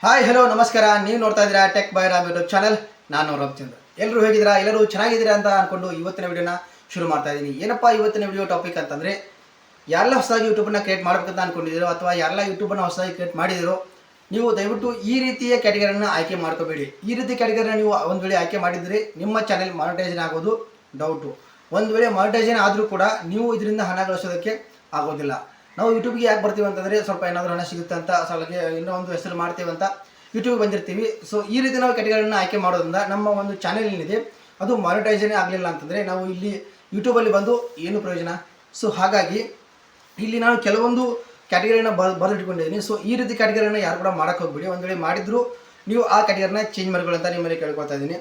Hi hello ನಮಸ್ಕಾರ. ನೀವು ನೋಡ್ತಾ ಇದ್ದೀರಾ tech by Ram YouTube channel ನಾನು ರವಿಚಂದ್ರ ಎಲ್ಲರೂ ಹೇಗಿದ್ದೀರಾ? ಎಲ್ಲರೂ ಚೆನ್ನಾಗಿದ್ದೀರಾ ಅಂತ ಅನ್ಕೊಂಡು ಇವತ್ತಿನ ವಿಡಿಯೋನ ಶುರು ಮಾಡ್ತಾ ಇದ್ದೀನಿ. ಏನಪ್ಪ ಇವತ್ತಿನ ವಿಡಿಯೋ ಟಾಪಿಕ್ ಅಂತಂದರೆ, ಯಾರೆಲ್ಲ ಹೊಸದಾಗಿ ಯೂಟ್ಯೂಬನ್ನ ಕ್ರಿಯೇಟ್ ಮಾಡಬೇಕಂತ ಅಂದ್ಕೊಂಡಿದ್ದೀರೋ ಅಥವಾ ಯಾರೆಲ್ಲ ಯೂಟ್ಯೂಬನ್ನ ಹೊಸದಾಗಿ ಕ್ರಿಯೇಟ್ ಮಾಡಿದಿರೋ ನೀವು ದಯವಿಟ್ಟು ಈ ರೀತಿಯ ಕ್ಯಾಟಗರಿಯನ್ನು ಆಯ್ಕೆ ಮಾಡ್ಕೋಬೇಡಿ. ಈ ರೀತಿ ಕ್ಯಾಟಗರಿನ ನೀವು ಒಂದು ವೇಳೆ ಆಯ್ಕೆ ಮಾಡಿದರೆ ನಿಮ್ಮ ಚಾನೆಲ್ ಮಾನಿಟೈಸೇಷನ್ ಆಗೋದು ಡೌಟು ಒಂದು ವೇಳೆ ಮಾನಿಟೈಸೇಷನ್ ಆದರೂ ಕೂಡ ನೀವು ಇದರಿಂದ ಹಣ ಗಳಿಸೋದಕ್ಕೆ ಆಗೋದಿಲ್ಲ. ನಾವು ಯೂಟ್ಯೂಬ್ಗೆ ಯಾಕೆ ಬರ್ತೀವಿ ಅಂತಂದರೆ ಸ್ವಲ್ಪ ಏನಾದರೂ ಹಣ ಸಿಗುತ್ತೆ ಅಂತ ಸಲಕ್ಕೆ ಇನ್ನೂ ಒಂದು ಹೆಸರು ಅಂತ ಯೂಟ್ಯೂಬ್ಗೆ ಬಂದಿರ್ತೀವಿ. ಸೊ ಈ ರೀತಿ ನಾವು ಕ್ಯಾಟಗರಿನ ಆಯ್ಕೆ ಮಾಡೋದ್ರಿಂದ ನಮ್ಮ ಒಂದು ಚಾನೆಲ್ ಏನಿದೆ, ಅದು ಮಾನಿಟೈಸೇನೇ ಆಗಲಿಲ್ಲ ಅಂತಂದರೆ ನಾವು ಇಲ್ಲಿ ಯೂಟ್ಯೂಬಲ್ಲಿ ಬಂದು ಏನು ಪ್ರಯೋಜನ? ಸೊ ಹಾಗಾಗಿ ಇಲ್ಲಿ ನಾನು ಕೆಲವೊಂದು ಕ್ಯಾಟಗರಿನ ಬರೆದಿಟ್ಕೊಂಡಿದ್ದೀನಿ. ಸೊ ಈ ರೀತಿ ಕ್ಯಾಟಗರಿನ ಯಾರು ಕೂಡ ಮಾಡೋಕ್ಕೆ ಹೋಗ್ಬೇಡಿ. ಒಂದು ವೇಳೆ ಮಾಡಿದ್ರು ನೀವು ಆ ಕ್ಯಾಟಗರಿನ ಚೇಂಜ್ ಮಾಡ್ಕೊಳ್ಳಿ ಅಂತ ನಿಮ್ಮಲ್ಲಿ ಕೇಳ್ಕೊತಾ ಇದ್ದೀನಿ.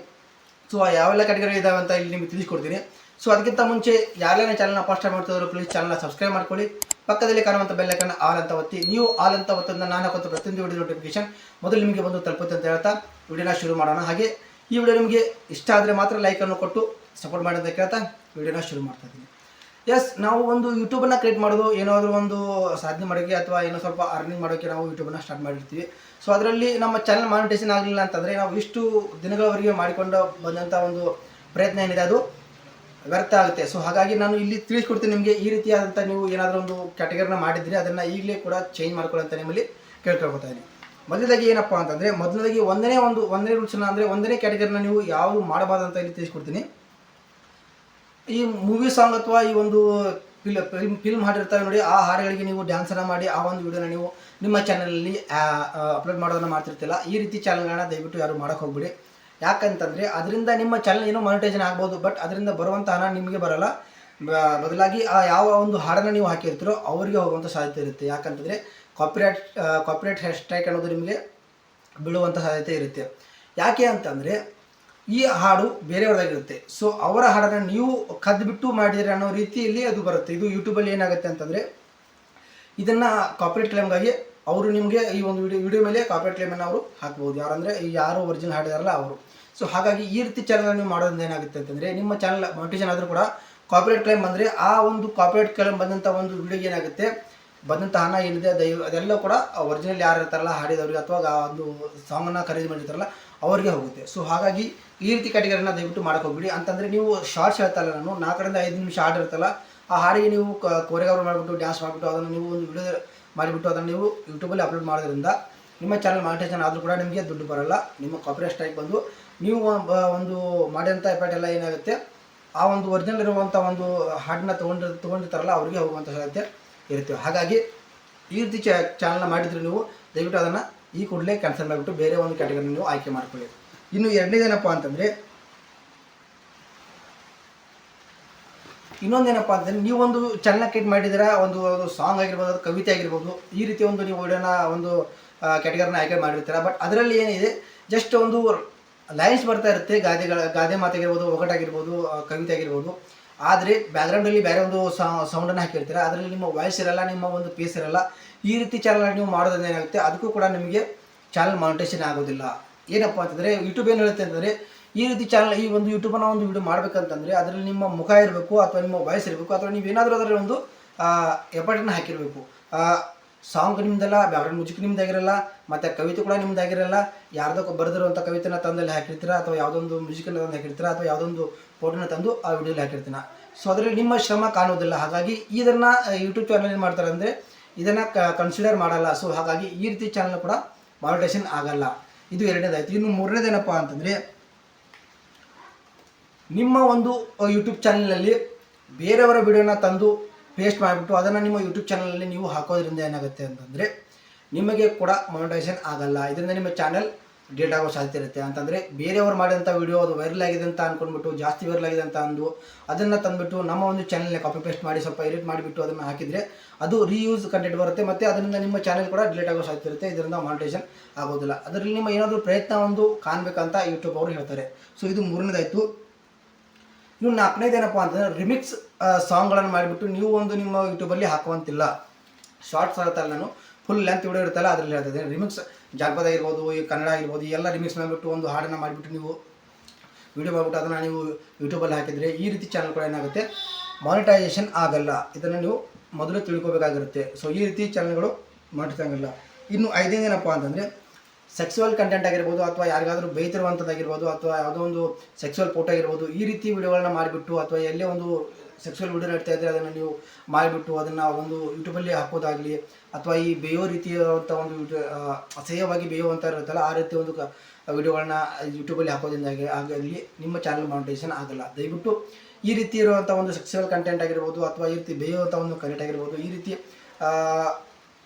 ಸೊ ಯಾವೆಲ್ಲ ಕ್ಯಾಟಗರಿ ಇದಾವೆ ಅಂತ ಇಲ್ಲಿ ನಿಮಗೆ ತಿಳಿಸ್ಕೊಡ್ತೀನಿ. ಸೊ ಅದಕ್ಕಿಂತ ಮುಂಚೆ ಯಾರೆಲ್ಲ ಚಾನಲ್ನ ಫಸ್ಟ್ ಮಾಡ್ತಿದ್ರು ಪ್ಲೀಸ್ ಚಾನಲ್ನ ಸಬ್ಸ್ಕ್ರೈಬ್ ಮಾಡ್ಕೊಳ್ಳಿ. ಪಕ್ಕದಲ್ಲಿ ಕಾಣುವಂಥ ಬೆಲ್ಲೈಕನ್ನ ಆಲ್ ಅಂತ ಒತ್ತಿ. ನೀವು ಆಲ್ ಅಂತ ಒತ್ತದ ನಾನು ಹಾಕುವಂಥ ಪ್ರತಿಯೊಂದು ವಿಡಿಯೋ ನೋಟಿಫಿಕೇಶನ್ ಮೊದಲು ನಿಮಗೆ ಬಂದು ತಲುಪುತ್ತೆ ಅಂತ ಹೇಳ್ತಾ ವಿಡಿಯೋನ ಶುರು ಮಾಡೋಣ. ಹಾಗೆ ಈ ವಿಡಿಯೋ ನಿಮಗೆ ಇಷ್ಟ ಆದರೆ ಮಾತ್ರ ಲೈಕನ್ನು ಕೊಟ್ಟು ಸಪೋರ್ಟ್ ಮಾಡಿ ಅಂತ ಕೇಳ್ತಾ ವಿಡಿಯೋನ ಶುರು ಮಾಡ್ತಾ ಇದ್ದೀನಿ. ಎಸ್ ನಾವು ಒಂದು ಯೂಟ್ಯೂಬನ್ನು ಕ್ರಿಯೇಟ್ ಮಾಡೋದು ಏನಾದರೂ ಒಂದು ಸಾಧನೆ ಮಾಡೋಕ್ಕೆ ಅಥವಾ ಏನೋ ಸ್ವಲ್ಪ ಅರ್ನಿಂಗ್ ಮಾಡೋಕ್ಕೆ ನಾವು ಯೂಟ್ಯೂಬನ್ನು ಸ್ಟಾರ್ಟ್ ಮಾಡಿರ್ತೀವಿ. ಸೊ ಅದರಲ್ಲಿ ನಮ್ಮ ಚಾನಲ್ ಮಾನಿಟೇಷನ್ ಆಗಲಿಲ್ಲ ಅಂತಂದರೆ ನಾವು ಇಷ್ಟು ದಿನಗಳವರೆಗೆ ಮಾಡಿಕೊಂಡು ಬಂದಂಥ ಒಂದು ಪ್ರಯತ್ನ ಏನಿದೆ ಅದು? ವ್ಯರ್ಥ ಆಗುತ್ತೆ. ಸೊ ಹಾಗಾಗಿ ನಾನು ಇಲ್ಲಿ ತಿಳಿಸ್ಕೊಡ್ತೀನಿ ನಿಮಗೆ ಈ ರೀತಿಯಾದಂಥ ನೀವು ಏನಾದರೂ ಒಂದು ಕ್ಯಾಟಗರಿನ ಮಾಡಿದರೆ ಅದನ್ನು ಈಗಲೇ ಕೂಡ ಚೇಂಜ್ ಮಾಡ್ಕೊಳ್ಳಿ ಅಂತ ನಿಮ್ಮಲ್ಲಿ ಕೇಳ್ಕೊಳ್ಬೋತಾ ಇದ್ದೀನಿ. ಮೊದಲದಾಗಿ ಏನಪ್ಪ ಅಂತಂದರೆ ಮೊದಲದಾಗಿ ಒಂದನೇ ಒಂದು, ಒಂದನೇ ರೂಲ್ಸ್ನ ಅಂದರೆ ಒಂದನೇ ಕ್ಯಾಟಗರಿನ ನೀವು ಯಾವುದು ಮಾಡಬಾರ್ದು ಅಂತ ಇಲ್ಲಿ ತಿಳಿಸ್ಕೊಡ್ತೀನಿ. ಈ ಮೂವಿ ಸಾಂಗ್ ಅಥವಾ ಈ ಒಂದು ಫಿಲ್ ಫಿಲ್ಮ್ ಫಿಲ್ಮ್ ಹಾಡಿರ್ತಾರೆ ನೋಡಿ, ಆ ಹಾಡುಗಳಿಗೆ ನೀವು ಡ್ಯಾನ್ಸನ್ನು ಮಾಡಿ, ಆ ಒಂದು ವಿಡಿಯೋನ ನೀವು ನಿಮ್ಮ ಚಾನಲಲ್ಲಿ ಅಪ್ಲೋಡ್ ಮಾಡೋದನ್ನು ಮಾಡ್ತಿರ್ತಿಲ್ಲ ಈ ರೀತಿ ಚಾನಲ್ಗಳನ್ನ ದಯವಿಟ್ಟು ಯಾರು ಮಾಡೋಕ್ಕೆ ಹೋಗ್ಬಿಡಿ. ಯಾಕಂತಂದರೆ ಅದರಿಂದ ನಿಮ್ಮ ಚಾನಲ್ ಏನೋ ಮಾನಿಟೈಸೇಷನ್ ಆಗ್ಬೋದು ಬಟ್ ಅದರಿಂದ ಬರುವಂಥ ಹಣ ನಿಮಗೆ ಬರಲ್ಲ. ಬದಲಾಗಿ ಆ ಯಾವ ಒಂದು ಹಾಡನ್ನು ನೀವು ಹಾಕಿರ್ತೀರೋ ಅವರಿಗೆ ಹೋಗುವಂಥ ಸಾಧ್ಯತೆ ಇರುತ್ತೆ. ಯಾಕಂತಂದರೆ ಕಾಪಿರೈಟ್ ಕಾಪಿರೈಟ್ ಸ್ಟ್ರೈಕ್ ಅನ್ನೋದು ನಿಮಗೆ ಬೀಳುವಂಥ ಸಾಧ್ಯತೆ ಇರುತ್ತೆ. ಯಾಕೆ ಅಂತಂದರೆ ಈ ಹಾಡು ಬೇರೆಯವ್ರದ್ದಾಗಿರುತ್ತೆ. ಸೊ ಅವರ ಹಾಡನ್ನು ನೀವು ಕದ್ದುಬಿಟ್ಟು ಮಾಡಿದರೆ ಅನ್ನೋ ರೀತಿಯಲ್ಲಿ ಅದು ಬರುತ್ತೆ. ಇದು ಯೂಟ್ಯೂಬಲ್ಲಿ ಏನಾಗುತ್ತೆ ಅಂತಂದರೆ ಇದನ್ನು ಕಾಪಿರೇಟ್ ಕ್ಲೇಮ್ಗಾಗಿ ಅವರು ನಿಮಗೆ ಈ ಒಂದು ವಿಡಿಯೋ ವಿಡಿಯೋ ಮೇಲೆ ಕಾಪರೇಟ್ ಕ್ಲೇಮನ್ನು ಅವರು ಹಾಕ್ಬೋದು. ಯಾರಂದರೆ ಯಾರು ಒರಿಜಿನಲ್ ಹಾಡಿದಾರಲ್ಲ ಅವರು. ಸೊ ಹಾಗಾಗಿ ಈ ರೀತಿ ಚಾನಲ್ ನೀವು ಮಾಡೋದ್ರಿಂದ ಏನಾಗುತ್ತೆ ಅಂತಂದರೆ ನಿಮ್ಮ ಚಾನಲ್ ಮೊಟಿಷನ್ ಆದರೂ ಕೂಡ ಕಾಪರೇಟ್ ಕ್ಲೇಮ್ ಬಂದರೆ ಆ ಒಂದು ಕಾಪರೇಟ್ ಕ್ಲೇಮ್ ಬಂದಂಥ ಒಂದು ವಿಡಿಯೋಗೆ ಏನಾಗುತ್ತೆ? ಬಂದಂಥ ಹಣ ಏನಿದೆ ದಯ ಅದೆಲ್ಲ ಕೂಡ ಒರಿಜಿನಲ್ ಯಾರು ಇರ್ತಾರಲ್ಲ, ಹಾಡಿದವ್ರಿಗೆ ಅಥವಾ ಆ ಒಂದು ಸಾಂಗನ್ನು ಖರೀದಿ ಮಾಡಿರ್ತಾರಲ್ಲ, ಅವರಿಗೆ ಹೋಗುತ್ತೆ. ಸೊ ಹಾಗಾಗಿ ಈ ರೀತಿ ಕ್ಯಾಟಗರಿನ ದಯವಿಟ್ಟು ಮಾಡಕ್ಕೆ ಹೋಗ್ಬಿಡಿ. ಅಂತಂದರೆ ನೀವು ಶಾರ್ಟ್ಸ್ ಹೇಳ್ತಾರಲ್ಲ ನಾನು, ನಾಲ್ಕರಿಂದ ಐದು ನಿಮಿಷ ಹಾಡಿರ್ತಲ್ಲ ಆ ಹಾಡಿಗೆ ನೀವು ಕೋರಿಯೋಗ್ರಾಫ್ ಮಾಡಿಬಿಟ್ಟು ಡ್ಯಾನ್ಸ್ ಮಾಡಿಬಿಟ್ಟು, ಅದನ್ನು ನೀವು ಒಂದು ವಿಡಿಯೋ ಮಾಡಿಬಿಟ್ಟು ಅದನ್ನು ನೀವು ಯೂಟ್ಯೂಬಲ್ಲಿ ಅಪ್ಲೋಡ್ ಮಾಡೋದ್ರಿಂದ ನಿಮ್ಮ ಚಾನಲ್ ಮಾನಿಟೇಷನ್ ಆದರೂ ಕೂಡ ನಿಮಗೆ ದುಡ್ಡು ಬರಲ್ಲ, ನಿಮ್ಮ ಕಾಪಿರೈಟ್ ಸ್ಟ್ರೈಕ್ ಬಂದು ನೀವು ಒಂದು ಮಾಡಿದಂಥ ಎಫೆಕ್ಟ್ ಎಲ್ಲ ಏನಾಗುತ್ತೆ? ಆ ಒಂದು ಒರಿಜಿನಲ್ ಇರುವಂಥ ಒಂದು ಹಾಡನ್ನ ತೊಗೊಂಡಿರ್, ತೊಗೊಂಡಿರ್ತಾರಲ್ಲ, ಅವ್ರಿಗೆ ಹೋಗುವಂಥ ಸಾಧ್ಯತೆ ಇರುತ್ತೆ. ಹಾಗಾಗಿ ಈ ರೀತಿ ಚಾನಲ್ನ ಮಾಡಿದರೆ ನೀವು ದಯವಿಟ್ಟು ಅದನ್ನು ಈ ಕೂಡಲೇ ಕ್ಯಾನ್ಸಲ್ ಮಾಡಿಬಿಟ್ಟು ಬೇರೆ ಒಂದು ಕ್ಯಾಟಗರಿ ನೀವು ಆಯ್ಕೆ ಮಾಡ್ಕೊಳ್ಳಿ. ಇನ್ನು ಎರಡನೇದೇನಪ್ಪ ಅಂತಂದರೆ ಇನ್ನೊಂದೇನಪ್ಪ ಅಂತಂದರೆ ನೀವು ಒಂದು ಚಾನಲ್ ಕ್ರಿಯೇಟ್ ಮಾಡಿದ್ದೀರಾ, ಒಂದು ಒಂದು ಸಾಂಗ್ ಆಗಿರ್ಬೋದು, ಅದು ಕವಿತೆ ಆಗಿರ್ಬೋದು, ಈ ರೀತಿ ಒಂದು ನೀವು ವಿಡಿಯೋನ ಒಂದು ಕ್ಯಾಟಗರಿನ ಆಯ್ಕೆ ಮಾಡಿರ್ತೀರ. ಬಟ್ ಅದರಲ್ಲಿ ಏನಿದೆ ಜಸ್ಟ್ ಒಂದು ಲೈನ್ಸ್ ಬರ್ತಾ ಇರುತ್ತೆ, ಗಾದೆಗಳ, ಗಾದೆ ಮಾತಾಗಿರ್ಬೋದು, ಒಗಟಾಗಿರ್ಬೋದು ಕವಿತೆ ಆಗಿರ್ಬೋದು. ಆದರೆ ಬ್ಯಾಕ್ಗ್ರೌಂಡಲ್ಲಿ ಬೇರೆ ಒಂದು ಸೌಂಡನ್ನು ಹಾಕಿರ್ತೀರ, ಅದರಲ್ಲಿ ನಿಮ್ಮ ವಾಯ್ಸ್ ಇರಲ್ಲ, ನಿಮ್ಮ ಒಂದು ಪೇಸ್ ಇರಲ್ಲ, ಈ ರೀತಿ ಚಾನಲ್ ನೀವು ಮಾಡೋದ್ರಿಂದ ಏನಾಗುತ್ತೆ, ಅದಕ್ಕೂ ಕೂಡ ನಿಮಗೆ ಚಾನಲ್ ಮಾನಿಟೇಷನ್ ಆಗೋದಿಲ್ಲ. ಏನಪ್ಪ ಅಂತಂದರೆ ಯೂಟ್ಯೂಬ್ ಏನು ಹೇಳುತ್ತೆ ಅಂತಂದರೆ ಈ ರೀತಿ ಚಾನಲ್ ಈ ಒಂದು ಯೂಟ್ಯೂಬ್ನ ಒಂದು ವಿಡಿಯೋ ಮಾಡಬೇಕಂತಂದರೆ ಅದರಲ್ಲಿ ನಿಮ್ಮ ಮುಖ ಇರಬೇಕು ಅಥವಾ ನಿಮ್ಮ ವಾಯ್ಸ್ ಇರಬೇಕು ಅಥವಾ ನೀವೇನಾದರೂ ಅದರಲ್ಲಿ ಒಂದು ಎಫರ್ಟನ್ನು ಹಾಕಿರಬೇಕು. ಸಾಂಗ್ ನಿಮ್ದಲ್ಲ ಬ್ಯಾಕ್ಗ್ರೌಂಡ್ ಮ್ಯೂಸಿಕ್ ನಿಮ್ದಾಗಿರಲ್ಲ, ಮತ್ತು ಕವಿತೆ ಕೂಡ ನಿಮ್ದಾಗಿರಲ್ಲ, ಯಾರ್ದಕ್ಕೆ ಬರೆದಿರುವಂಥ ಕವಿತೆನ ತಂದಲ್ಲಿ ಹಾಕಿರ್ತೀರ ಅಥವಾ ಯಾವುದೊಂದು ಮ್ಯೂಸಿಕನ್ನು ತಂದು ಹಾಕಿರ್ತೀರ ಅಥವಾ ಯಾವುದೊಂದು ಫೋಟೋನ ತಂದು ಆ ವೀಡಿಯೋಲಿ ಹಾಕಿರ್ತೀನಿ ಸೊ ಅದರಲ್ಲಿ ನಿಮ್ಮ ಶ್ರಮ ಕಾಣೋದಿಲ್ಲ ಹಾಗಾಗಿ ಇದನ್ನು ಯೂಟ್ಯೂಬ್ ಚಾನಲ್ ಏನು ಮಾಡ್ತಾರೆ ಅಂದರೆ ಇದನ್ನು ಕನ್ಸಿಡರ್ ಮಾಡಲ್ಲ. ಸೊ ಹಾಗಾಗಿ ಈ ರೀತಿ ಚಾನಲ್ ಕೂಡ ಮಾನಿಟೇಷನ್ ಆಗಲ್ಲ. ಇದು ಎರಡನೇದಾಯಿತು. ಇನ್ನು ಮೂರನೇದೇನಪ್ಪ ಅಂತಂದರೆ ನಿಮ್ಮ ಒಂದು ಯೂಟ್ಯೂಬ್ ಚಾನಲ್ನಲ್ಲಿ ಬೇರೆಯವರ ವಿಡಿಯೋನ ತಂದು ಪೇಸ್ಟ್ ಮಾಡಿಬಿಟ್ಟು ಅದನ್ನು ನಿಮ್ಮ ಯೂಟ್ಯೂಬ್ ಚಾನಲಲ್ಲಿ ನೀವು ಹಾಕೋದ್ರಿಂದ ಏನಾಗುತ್ತೆ ಅಂತಂದರೆ, ನಿಮಗೆ ಕೂಡ ಮೊನಿಟೈಸೇಷನ್ ಆಗಲ್ಲ. ಇದರಿಂದ ನಿಮ್ಮ ಚಾನಲ್ ಡೇಟ್ ಆಗೋ ಸಾಧ್ಯತೆ ಇರುತ್ತೆ. ಅಂತಂದರೆ, ಬೇರೆಯವರು ಮಾಡಿದಂಥ ವಿಡಿಯೋ ಅದು ವೈರಲ್ ಆಗಿದೆ ಅಂತ ಅಂದ್ಕೊಂಡ್ಬಿಟ್ಟು ಜಾಸ್ತಿ ವೈರಲ್ ಆಗಿದೆ ಅಂತ ಅಂದು ಅದನ್ನು ತಂದುಬಿಟ್ಟು ನಮ್ಮ ಒಂದು ಚಾನಲ್ನ ಕಾಪಿ ಪೇಸ್ಟ್ ಮಾಡಿ, ಸ್ವಲ್ಪ ಎಡಿಟ್ ಮಾಡಿಬಿಟ್ಟು ಅದನ್ನು ಹಾಕಿದರೆ ಅದು ರೀಯೂಸ್ ಕಂಟೆಂಟ್ ಬರುತ್ತೆ ಮತ್ತು ಅದರಿಂದ ನಿಮ್ಮ ಚಾನಲ್ ಕೂಡ ಡಿಲೇಟ್ ಆಗೋ ಸಾಧ್ಯತೆ ಇರುತ್ತೆ. ಇದರಿಂದ ಮಾನಿಟೈಸೇಷನ್ ಆಗೋದಿಲ್ಲ. ಅದರಲ್ಲಿ ನಿಮ್ಮ ಏನಾದರೂ ಪ್ರಯತ್ನ ಒಂದು ಕಾಣಬೇಕಂತ ಯೂಟ್ಯೂಬ್ ಅವರು ಹೇಳ್ತಾರೆ. ಸೊ ಇದು ಮೂರನೇದಾಯಿತು. ಇನ್ನು ನಾಲ್ಕನೇದು ಏನಪ್ಪ ಅಂತಂದ್ರೆ ರಿಮಿಕ್ಸ್ ಸಾಂಗ್ಗಳನ್ನು ಮಾಡಿಬಿಟ್ಟು ನೀವು ಒಂದು ನಿಮ್ಮ ಯೂಟ್ಯೂಬಲ್ಲಿ ಹಾಕುವಂತಿಲ್ಲ. ಶಾರ್ಟ್ಸ್ ಇರುತ್ತಲ್ಲ ನಾನು ಫುಲ್ ಲೆಂತ್ ವಿಡಿಯೋ ಇರುತ್ತಲ್ಲ, ಅದರಲ್ಲಿ ಹೇಳ್ತದೆ ರಿಮಿಕ್ಸ್ ಜಾನಪದ ಇರ್ಬೋದು ಈ ಕನ್ನಡ ಆಗಿರ್ಬೋದು ಎಲ್ಲ ರಿಮಿಕ್ಸ್ ಮಾಡಿಬಿಟ್ಟು ಒಂದು ಹಾಡನ್ನು ಮಾಡಿಬಿಟ್ಟು ನೀವು ವಿಡಿಯೋ ಮಾಡಿಬಿಟ್ಟು ಅದನ್ನು ನೀವು ಯೂಟ್ಯೂಬಲ್ಲಿ ಹಾಕಿದರೆ ಈ ರೀತಿ ಚಾನಲ್ ಕೂಡ ಏನಾಗುತ್ತೆ? ಮಾನಿಟೈಸೇಷನ್ ಆಗಲ್ಲ. ಇದನ್ನು ನೀವು ಮೊದಲು ತಿಳ್ಕೊಬೇಕಾಗಿರುತ್ತೆ. ಸೊ ಈ ರೀತಿ ಚಾನಲ್ಗಳು ಮಾನಿಟೈಸ್ ಆಗಲ್ಲ. ಇನ್ನು ಐದನೇದೇನಪ್ಪ ಅಂತಂದರೆ ಸೆಕ್ಸುವಲ್ ಕಂಟೆಂಟ್ ಆಗಿರ್ಬೋದು ಅಥವಾ ಯಾರಿಗಾದರೂ ಬೈತಿರುವಂಥದ್ದಾಗಿರ್ಬೋದು ಅಥವಾ ಯಾವುದೋ ಒಂದು ಸೆಕ್ಸುವಲ್ ಫೋಟೋ ಆಗಿರ್ಬೋದು, ಈ ರೀತಿ ವಿಡಿಯೋಗಳನ್ನ ಮಾಡಿಬಿಟ್ಟು ಅಥವಾ ಎಲ್ಲೇ ಒಂದು ಸೆಕ್ಸುವಲ್ ವಿಡಿಯೋ ನಡ್ತಾ ಇದ್ದರೆ ಅದನ್ನು ನೀವು ಮಾಡಿಬಿಟ್ಟು ಅದನ್ನು ಒಂದು ಯೂಟ್ಯೂಬಲ್ಲಿ ಹಾಕೋದಾಗಲಿ ಅಥವಾ ಈ ಬೇಯೋ ರೀತಿಯಾದಂಥ ಒಂದು ಅಸಹ್ಯವಾಗಿ ಬೇಯುವಂಥ ಇರುತ್ತಲ್ಲ, ಆ ರೀತಿ ಒಂದು ವಿಡಿಯೋಗಳನ್ನ ಯೂಟ್ಯೂಬಲ್ಲಿ ಹಾಕೋದ್ರಿಂದ ಆಗಲಿ ನಿಮ್ಮ ಚಾನಲ್ ಮಾನಿಟೈಸೇಷನ್ ಆಗಲ್ಲ. ದಯವಿಟ್ಟು ಈ ರೀತಿ ಇರುವಂಥ ಒಂದು ಸೆಕ್ಸುವಲ್ ಕಂಟೆಂಟ್ ಆಗಿರ್ಬೋದು ಅಥವಾ ಈ ರೀತಿ ಬೇಯುವಂಥ ಒಂದು ಕಂಟೆಂಟ್ ಆಗಿರ್ಬೋದು, ಈ ರೀತಿ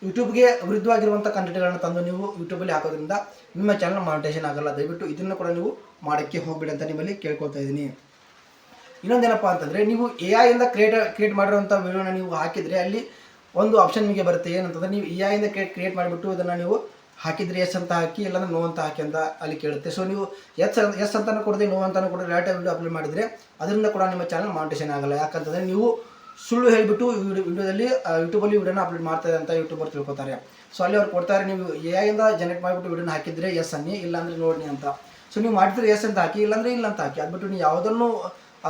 ಯೂಟ್ಯೂಬ್ಗೆ ವಿರುದ್ಧವಾಗಿರುವಂಥ ಕಂಟೆಂಟ್ಗಳನ್ನು ತಂದು ನೀವು ಯೂಟ್ಯೂಬಲ್ಲಿ ಹಾಕೋದ್ರಿಂದ ನಿಮ್ಮ ಚಾನಲ್ ಮಾನಿಟೈಸೇಷನ್ ಆಗಲ್ಲ. ದಯವಿಟ್ಟು ಇದನ್ನು ಕೂಡ ನೀವು ಮಾಡೋಕ್ಕೆ ಹೋಗ್ಬಿಡಿ ಅಂತ ನಿಮ್ಮಲ್ಲಿ ಕೇಳ್ಕೊಳ್ತಾ ಇದ್ದೀನಿ. ಇನ್ನೊಂದೇನಪ್ಪ ಅಂತಂದರೆ ನೀವು ಎ ಐಯಿಂದ ಕ್ರಿಯೇಟ್ ಕ್ರಿಯೇಟ್ ಮಾಡಿರುವಂಥ ವಿಡಿಯೋನ ನೀವು ಹಾಕಿದರೆ ಅಲ್ಲಿ ಒಂದು ಆಪ್ಷನ್ ನಿಮಗೆ ಬರುತ್ತೆ. ಏನಂತಂದರೆ ನೀವು ಎ ಐಯಿಂದ ಕ್ರಿಯೇಟ್ ಕ್ರಿಯೇಟ್ ಮಾಡಿಬಿಟ್ಟು ಇದನ್ನು ನೀವು ಹಾಕಿದರೆ ಎಸ್ ಅಂತ ಹಾಕಿ, ಇಲ್ಲಾಂದ್ರೆ ನೋ ಅಂತ ಹಾಕಿ ಅಂತ ಅಲ್ಲಿ ಕೇಳುತ್ತೆ. ಸೊ ನೀವು ಎಸ್ ಎಸ್ ಅಂತಲೂ ಕೊಡದೆ ನೋ ಅಂತಲೂ ಕೊಡದೆ ಡೈರೆಕ್ಟ್ ವಿಡಿಯೋ ಅಪ್ಲೋಡ್ ಮಾಡಿದರೆ ಅದರಿಂದ ಕೂಡ ನಿಮ್ಮ ಚಾನಲ್ ಮಾನಿಟೇಷನ್ ಆಗಲ್ಲ. ಯಾಕಂತಂದರೆ ನೀವು ಸುಳ್ಳು ಹೇಳಿಬಿಟ್ಟು ವಿಡಿಯೋ ವಿಡಿಯೋದಲ್ಲಿ ಯೂಟ್ಯೂಬಲ್ಲಿ ವಿಡಿಯೋನ ಅಪ್ಲೋಡ್ ಮಾಡ್ತಾರೆ ಅಂತ ಯೂಟ್ಯೂಬರ್ ತಿಳ್ಕೊತಾರೆ. ಸೊ ಅಲ್ಲಿ ಅವ್ರು ಕೊಡ್ತಾರೆ, ನೀವು ಎಯಿಂದ ಜನರೇಟ್ ಮಾಡಿಬಿಟ್ಟು ವಿಡಿಯೋನ ಹಾಕಿದರೆ ಎಸ್ ಅನ್ನಿ, ಇಲ್ಲಾಂದ್ರೆ ನೋಡಿ ಅಂತ. ಸೊ ನೀವು ಮಾಡಿದ್ರೆ ಎಸ್ ಅಂತ ಹಾಕಿ, ಇಲ್ಲಾಂದ್ರೆ ಇಲ್ಲ ಅಂತ ಹಾಕಿ, ಅದ್ಬಿಟ್ಟು ನೀವು ಯಾವುದನ್ನು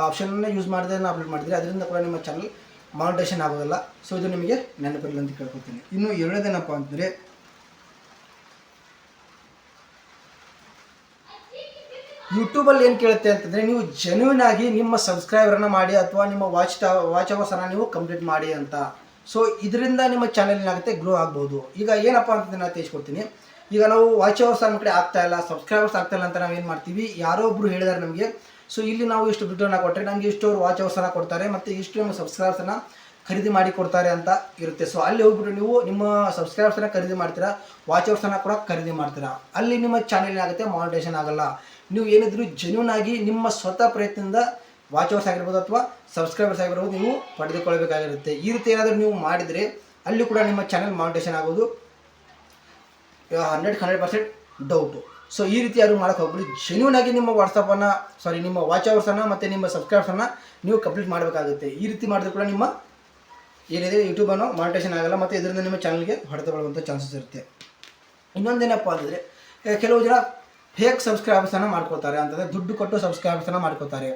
ಆಪ್ಷನ್ನ ಯೂಸ್ ಮಾಡಿದ್ರೆ ಅಪ್ಲೋಡ್ ಮಾಡಿದರೆ ಅದರಿಂದ ಕೂಡ ನಿಮ್ಮ ಚಾನಲ್ ಮಾನಿಟೇಷನ್ ಆಗೋದಿಲ್ಲ. ಸೊ ಇದು ನಿಮಗೆ ನೆನಪಿರಲಿ ಅಂತ ಕೇಳ್ಕೊತೀನಿ ಇನ್ನು ಎರಡನೇದೇನಪ್ಪ ಅಂತಂದರೆ ಯೂಟ್ಯೂಬಲ್ಲಿ ಏನು ಕೇಳುತ್ತೆ ಅಂತಂದರೆ ನೀವು ಜೆನ್ಯೂನ್ ಆಗಿ ನಿಮ್ಮ ಸಬ್ಸ್ಕ್ರೈಬರನ್ನು ಮಾಡಿ ಅಥವಾ ನಿಮ್ಮ ವಾಚ್ ಟ ವಾಚ್ ಅವರ್ಸನ್ನು ನೀವು ಕಂಪ್ಲೀಟ್ ಮಾಡಿ ಅಂತ. ಸೊ ಇದರಿಂದ ನಿಮ್ಮ ಚಾನಲ್ ಏನಾಗುತ್ತೆ ಗ್ರೋ ಆಗ್ಬೋದು. ಈಗ ಏನಪ್ಪ ಅಂತ ನಾನು ತಿಳಿಸ್ಕೊಡ್ತೀನಿ. ಈಗ ನಾವು ವಾಚ್ ಅವರ್ಸ್ ನಮ್ಮ ಕಡೆ ಆಗ್ತಾ ಇಲ್ಲ ಸಬ್ಸ್ಕ್ರೈಬರ್ಸ್ ಆಗ್ತಾ ಇಲ್ಲ ಅಂತ ನಾವು ಏನು ಮಾಡ್ತೀವಿ? ಯಾರೋ ಒಬ್ರು ಹೇಳಿದ್ದಾರೆ ನಮಗೆ ಸೊ ಇಲ್ಲಿ ನಾವು ಇಷ್ಟು ದುಡ್ಡನ್ನು ಕೊಟ್ಟರೆ ನಮಗೆ ಇಷ್ಟು ಅವ್ರು ವಾಚ್ ಅವರ್ಸನ್ನು ಕೊಡ್ತಾರೆ ಮತ್ತು ಇಷ್ಟು ನಮ್ಮ ಸಬ್ಸ್ಕ್ರೈಬರ್ಸನ್ನು ಖರೀದಿ ಮಾಡಿ ಕೊಡ್ತಾರೆ ಅಂತ ಇರುತ್ತೆ. ಸೊ ಅಲ್ಲಿ ಹೋಗ್ಬಿಟ್ಟು ನೀವು ನಿಮ್ಮ ಸಬ್ಸ್ಕ್ರೈಬರ್ಸನ್ನು ಖರೀದಿ ಮಾಡ್ತೀರಾ ವಾಚ್ ಅವರ್ಸನ್ನು ಕೂಡ ಖರೀದಿ ಮಾಡ್ತೀರಾ. ಅಲ್ಲಿ ನಿಮ್ಮ ಚಾನಲ್ ಏನಾಗುತ್ತೆ ಮಾನಿಟೇಷನ್ ಆಗಲ್ಲ. ನೀವು ಏನಿದ್ರು ಜೆನ್ಯೂನ್ ಆಗಿ ನಿಮ್ಮ ಸ್ವತಃ ಪ್ರಯತ್ನದಿಂದ ವಾಚರ್ಸ್ ಆಗಿರ್ಬೋದು ಅಥವಾ ಸಬ್ಸ್ಕ್ರೈಬರ್ಸ್ ಆಗಿರ್ಬೋದು ನೀವು ಪಡೆದುಕೊಳ್ಬೇಕಾಗಿರುತ್ತೆ ಈ ರೀತಿ ಏನಾದರೂ ನೀವು ಮಾಡಿದರೆ ಅಲ್ಲಿ ಕೂಡ ನಿಮ್ಮ ಚಾನಲ್ ಮಾನಿಟೇಷನ್ ಆಗೋದು hundred hundred percent doubt so ಈ ರೀತಿ ಯಾರು ಮಾಡೋಕೆ ಹೋಗ್ಬಿಡಿ. ಜೆನ್ಯೂನ್ ಆಗಿ ನಿಮ್ಮ ವಾಟ್ಸಪ್ಪನ್ನು ಸಾರಿ ನಿಮ್ಮ ವಾಚ್ ಅವರ್ಸನ್ನು ಮತ್ತು ನಿಮ್ಮ ಸಬ್ಸ್ಕ್ರೈಬರ್ಸನ್ನು ನೀವು ಕಂಪ್ಲೀಟ್ ಮಾಡಬೇಕಾಗುತ್ತೆ. ಈ ರೀತಿ ಮಾಡಿದ್ರೆ ಕೂಡ ನಿಮ್ಮ ಏನಿದೆ ಯೂಟ್ಯೂಬನ್ನು ಮಾನಿಟೇಷನ್ ಆಗಲ್ಲ ಮತ್ತು ಇದರಿಂದ ನಿಮ್ಮ ಚಾನಲ್ಗೆ ಹೊಡೆತ ಬೀಳುವಂಥ ಚಾನ್ಸಸ್ ಇರುತ್ತೆ. ಇನ್ನೊಂದೇನಪ್ಪ ಅಂದರೆ ಕೆಲವು ಜನ ಫೇಕ್ ಸಬ್ಸ್ಕ್ರೈಬರ್ಸನ್ನು ಮಾಡ್ಕೋತಾರೆ ಅಂತಂದರೆ ದುಡ್ಡು ಕೊಟ್ಟು ಸಬ್ಸ್ಕ್ರೈಬರ್ಸನ್ನು ಮಾಡ್ಕೋತಾರೆ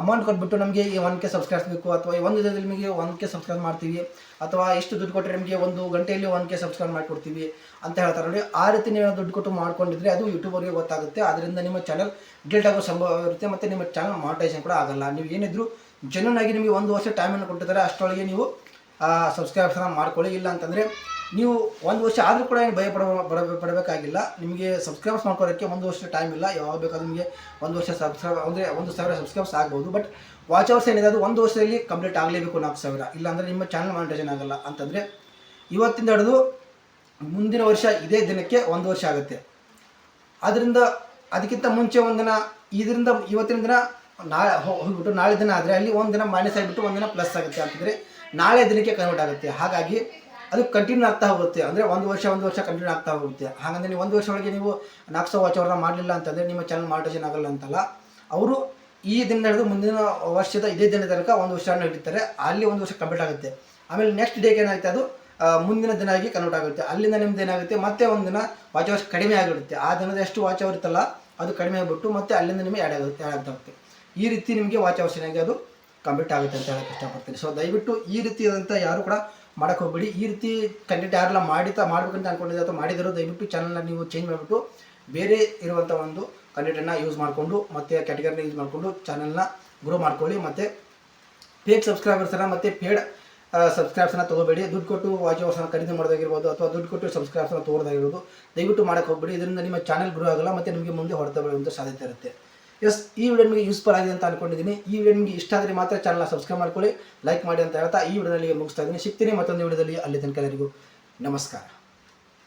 ಅಮೌಂಟ್ ಕೊಟ್ಬಿಟ್ಟು ನಮಗೆ ಈ ಒನ್ ಕೆ ಸಬ್ಸ್ಕ್ರೈಬ್ಸ್ ಬೇಕು ಅಥವಾ ಒಂದು ದಿನದಲ್ಲಿ ನಿಮಗೆ ಒನ್ ಕೆ ಸಬ್ಸ್ಕ್ರೈಬ್ ಮಾಡ್ತೀವಿ ಅಥವಾ ಎಷ್ಟು ದುಡ್ಡು ಕೊಟ್ಟರೆ ನಿಮಗೆ ಒಂದು ಗಂಟೆಯಲ್ಲಿ ಒನ್ ಕೆ ಸಬ್ಸ್ಕ್ರೈಬ್ ಮಾಡಿಕೊಡ್ತೀವಿ ಅಂತ ಹೇಳ್ತಾರೆ ನೋಡಿ. ಆ ರೀತಿ ನೀವು ದುಡ್ಡು ಕೊಟ್ಟು ಮಾಡ್ಕೊಂಡಿದ್ರೆ ಅದು ಯೂಟ್ಯೂಬರ್ಗೆ ಗೊತ್ತಾಗುತ್ತೆ. ಅದರಿಂದ ನಿಮ್ಮ ಚಾನಲ್ ಡಿಲೀಟ್ ಆಗೋ ಸಂಭವ ಇರುತ್ತೆ ಮತ್ತು ನಿಮ್ಮ ಚಾನಲ್ ಮಾನಿಟೈಸೇಷನ್ ಕೂಡ ಆಗಲ್ಲ. ನೀವು ಏನಿದ್ರು ಜನನಾಗಿ ನಿಮಗೆ ಒಂದು ವರ್ಷ ಟೈಮನ್ನು ಕೊಟ್ಟಿದ್ದಾರೆ, ಅಷ್ಟರೊಳಗೆ ನೀವು ಸಬ್ಸ್ಕ್ರೈಬ್ಸನ್ನು ಮಾಡ್ಕೊಳ್ಳಿ. ಇಲ್ಲ ಅಂತಂದರೆ ನೀವು ಒಂದು ವರ್ಷ ಆದರೂ ಕೂಡ ಏನು ಭಯ ಪಡ ಪಡ ಪಡಬೇಕಾಗಿಲ್ಲ. ನಿಮಗೆ ಸಬ್ಸ್ಕ್ರೈಬ್ಸ್ ಮಾಡ್ಕೊಳ್ಳೋಕ್ಕೆ ಒಂದು ವರ್ಷ ಟೈಮ್ ಇಲ್ಲ. ಯಾವಾಗ ಬೇಕಾದ್ರೂ ನಿಮಗೆ ಒಂದು ವರ್ಷ ಸಬ್ಸ್ಕ್ರೈಬ್ ಅಂದರೆ ಒಂದು ಸಾವಿರ ಸಬ್ಸ್ಕ್ರೈಬ್ಸ್ ಆಗ್ಬೋದು. ಬಟ್ ವಾಚ್ ಅವರ್ಸ್ ಏನಿದೆ ಅದು ಒಂದು ವರ್ಷದಲ್ಲಿ ಕಂಪ್ಲೀಟ್ ಆಗಲೇಬೇಕು ನಾಲ್ಕು ಸಾವಿರ. ಇಲ್ಲಾಂದರೆ ನಿಮ್ಮ ಚಾನಲ್ ಮಾನಿಟೇಷನ್ ಆಗಲ್ಲ. ಅಂತಂದರೆ ಇವತ್ತಿಂದ ಹಿಡಿದು ಮುಂದಿನ ವರ್ಷ ಇದೇ ದಿನಕ್ಕೆ ಒಂದು ವರ್ಷ ಆಗುತ್ತೆ. ಅದರಿಂದ ಅದಕ್ಕಿಂತ ಮುಂಚೆ ಒಂದಿನ ಇದರಿಂದ ಇವತ್ತಿನ ದಿನ ನಾಳೆ ಹೋಗ್ಬಿಟ್ಟು ನಾಳೆ ದಿನ ಆದರೆ ಅಲ್ಲಿ ಒಂದು ದಿನ ಮೈನಸ್ ಆಗಿಬಿಟ್ಟು ಒಂದಿನ ಪ್ಲಸ್ ಆಗುತ್ತೆ. ಅಂತಂದರೆ ನಾಳೆ ದಿನಕ್ಕೆ ಕನ್ವರ್ಟ್ ಆಗುತ್ತೆ. ಹಾಗಾಗಿ ಅದು ಕಂಟಿನ್ಯೂ ಆಗ್ತಾ ಹೋಗುತ್ತೆ. ಅಂದರೆ ಒಂದು ವರ್ಷ ಒಂದು ವರ್ಷ ಕಂಟಿನ್ಯೂ ಆಗ್ತಾ ಹೋಗುತ್ತೆ. ಹಾಗಂದರೆ ನೀವು ಒಂದು ವರ್ಷ ಒಳಗೆ ನೀವು ನಾಲ್ಕು ಸಾವಿರ ವಾಚ್ ಅವರ್ನ ಮಾಡಲಿಲ್ಲ ಅಂತಂದರೆ ನಿಮ್ಮ ಚಾನಲ್ ಮಾನಿಟೇಷನ್ ಆಗಲ್ಲ ಅಂತಲ್ಲ. ಅವರು ಈ ದಿನ ಹಿಡಿದು ಮುಂದಿನ ವರ್ಷದ ಇದೇ ದಿನ ತನಕ ಒಂದು ವರ್ಷ ಹಿಡಿತಾರೆ. ಅಲ್ಲಿ ಒಂದು ವರ್ಷ ಕಂಪ್ಲೀಟ್ ಆಗುತ್ತೆ. ಆಮೇಲೆ ನೆಕ್ಸ್ಟ್ ಡೇಗೆ ಏನಾಗುತ್ತೆ ಅದು? ಮುಂದಿನ ದಿನ ಆಗಿ ಕನ್ವರ್ಟ್ ಆಗುತ್ತೆ. ಅಲ್ಲಿಂದ ನಿಮ್ದು ಏನಾಗುತ್ತೆ? ಮತ್ತೆ ಒಂದಿನ ವಾಚ್ ಅವರ್ಸ್ ಕಡಿಮೆ ಆಗಿರುತ್ತೆ. ಆ ದಿನದ ಎಷ್ಟು ವಾಚ್ ಅವರ್ ಇರುತ್ತಲ್ಲ ಅದು ಕಡಿಮೆ ಆಗಿಬಿಟ್ಟು ಮತ್ತೆ ಅಲ್ಲಿಂದ ನಿಮಗೆ ಆ್ಯಡ್ ಆಗುತ್ತೆ ಆ್ಯಡ್ ಆಗ್ತಾ ಈ ರೀತಿ ನಿಮಗೆ ವಾಚ್ ಅವರ್ಸ್ ಏನಾಗಿ ಅದು ಕಂಪ್ಲೀಟ್ ಆಗುತ್ತೆ ಅಂತ ಹೇಳಕ್ಕೆ ಇಷ್ಟಪಡ್ತೀನಿ. ಸೊ ದಯವಿಟ್ಟು ಈ ರೀತಿಯಾದಂಥ ಯಾರು ಕೂಡ ಮಾಡಕ್ಕೆ ಹೋಗ್ಬೇಡಿ. ಈ ರೀತಿ ಕಂಟೆಂಟ್ ಯಾರೆಲ್ಲ ಮಾಡಿತಾ ಮಾಡ್ಬೇಕಂತ ಅನ್ಕೊಂಡಿದ್ದೆ ಅಥವಾ ಮಾಡಿದ್ರು, ದಯವಿಟ್ಟು ಚಾನಲ್ನ ನೀವು ಚೇಂಜ್ ಮಾಡಿಬಿಟ್ಟು ಬೇರೆ ಇರುವಂಥ ಒಂದು ಕಂಟೆಂಟನ್ನು ಯೂಸ್ ಮಾಡಿಕೊಂಡು, ಮತ್ತು ಕ್ಯಾಟಗರಿನ ಯೂಸ್ ಮಾಡಿಕೊಂಡು ಚಾನಲ್ನ ಗ್ರೋ ಮಾಡ್ಕೊಳ್ಳಿ. ಮತ್ತು ಫೇಕ್ ಸಬ್ಸ್ಕ್ರೈಬರ್ಸನ್ನು ಮತ್ತು ಪೇಡ್ ಸಬ್ಸ್ಕ್ರೈಬ್ಸನ್ನ ತೊಗೋಬೇಡಿ. ದುಡ್ಡು ಕೊಟ್ಟು ವಾಚ್ ಅವರ್ಸನ್ನ ಖರೀದಿ ಮಾಡೋದಾಗಿರ್ಬೋದು ಅಥವಾ ದುಡ್ಡು ಕೊಟ್ಟು ಸಬ್ಸ್ಕ್ರೈಬ್ಸನ್ನ ತೊಗೊಳೋದಾಗಿರ್ಬೋದು ದಯವಿಟ್ಟು ಮಾಡಕ್ಕೆ ಹೋಗ್ಬೇಡಿ. ಇದರಿಂದ ನಿಮ್ಮ ಚಾನಲ್ ಗ್ರೋ ಆಗಲ್ಲ, ಮತ್ತು ನಿಮಗೆ ಮುಂದೆ ಹೊಡೆತ ಬೀಳುವಂಥ ಸಾಧ್ಯತೆ ಇರುತ್ತೆ. ಎಸ್, ಈ ವಿಡಿಯೋ ನಿಮಗೆ ಯೂಸ್ಫುಲ್ ಆಗಿದೆ ಅಂತ ಅನ್ಕೊಂಡಿದ್ದೀನಿ. ಈ ವಿಡಿಯೋ ನಿಮಗೆ ಇಷ್ಟ ಆದರೆ ಮಾತ್ರ ಚಾನಲ್ನ ಸಬ್ಸ್ಕ್ರೈಬ್ ಮಾಡ್ಕೊಳ್ಳಿ ಲೈಕ್ ಮಾಡಿ ಅಂತ ಹೇಳ್ತಾ ಈ ವಿಡಿಯೋದಲ್ಲಿ ಮುಗಿಸ್ತಾ ಇದ್ದೀನಿ. ಸಿಗ್ತೀನಿ ಮತ್ತೊಂದು ವಿಡಿಯೋದಲ್ಲಿ ಅಲ್ಲಿ ತನಕ ಎಲ್ಲರಿಗೂ ನಮಸ್ಕಾರ.